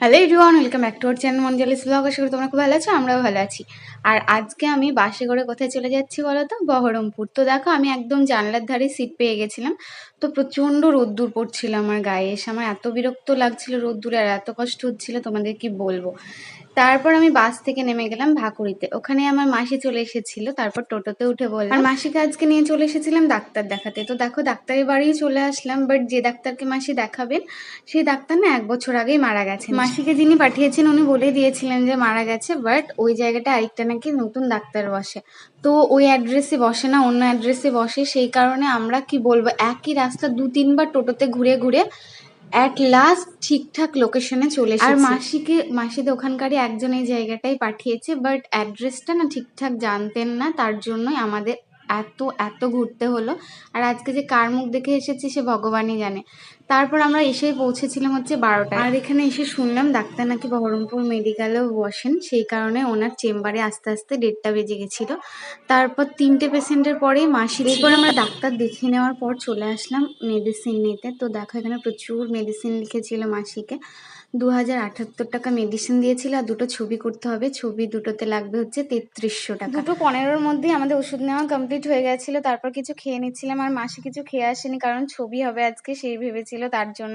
Hello everyone welcome back to our channel মঞ্জালিস blog আশা করি তোমরা খুব ভালো আছো, আমরাও ভালো আছি। আর আজকে আমি বাসে করে কোথায় চলে যাচ্ছি বলো তো? বহরমপুর। তো দেখো, আমি একদম জানলার ধারে সিট পেয়ে গেছিলাম। তো প্রচণ্ড রোদ্দুর পড়ছিল আমার গায়ে। এসে আমার এত বিরক্ত লাগছিল রোদ্দুরে আর এত কষ্ট হচ্ছিল, তোমাদের কি বলব? তারপর আমি বাস থেকে নেমে গেলাম ভাকুড়িতে। ওখানে আমার মাসি চলে এসেছিল, তারপর টোটোতে উঠে বললাম, আর মাসিকে আজকে নিয়ে চলে এসেছিলাম ডাক্তার দেখাতে। তো দেখো, ডাক্তারের বাড়ি চলে আসলাম বাট যে ডাক্তারকে মাসি দেখাবেন, সেই ডাক্তার না এক বছর আগেই মারা গেছে মাসিকে যিনি পাঠিয়েছেন, উনি বলে দিয়েছিলেন যে মারা গেছে বাট ওই জায়গাটা আরেকটা নাকি নতুন ডাক্তার বসে। তো ওই অ্যাড্রেসে বসে না, অন্য অ্যাড্রেসে বসে, সেই কারণে আমরা কি বলব, একই রাস্তা দু তিনবার টোটোতে ঘুরে ঘুরে অ্যাট লাস্ট ঠিকঠাক লোকেশনে চলে এসেছি। আর মাসিকে মাসিদের ওখানকারই একজন এই জায়গাটাই পাঠিয়েছে বাট অ্যাড্রেসটা না ঠিকঠাক জানতেন না তার জন্যই আমাদের এত এত ঘুরতে হলো। আর আজকে যে কার মুখ দেখে এসেছি সে ভগবানই জানে। তারপর আমরা এসেই পৌঁছেছিলাম হচ্ছে বারোটায়। আর এখানে এসে শুনলাম ডাক্তার নাকি বহরমপুর মেডিকেলেও বসেন। সেই কারণে ওনার চেম্বারে আস্তে আস্তে ডেটটা বেজে গেছিল। তারপর তিনটে পেশেন্টের পরেই মাসি এরপর আমরা ডাক্তার দেখিয়ে নেওয়ার পর চলে আসলাম মেডিসিন নিতে। তো দেখো এখানে প্রচুর মেডিসিন লিখেছিল মাসিকে। দু হাজার আটাত্তর টাকা মেডিসিন দিয়েছিল। আর দুটো ছবি করতে হবে। ছবি দুটোতে লাগবে হচ্ছে তেত্রিশশো টাকা। দুটো পনেরোর মধ্যেই আমাদের ওষুধ নেওয়া কমপ্লিট হয়ে গেছিল, তারপর কিছু খেয়ে নিচ্ছিলাম আর মাসি কিছু খেয়ে আসেনি, কারণ ছবি হবে আজকে, সেই ভেবেছিল তার জন্য।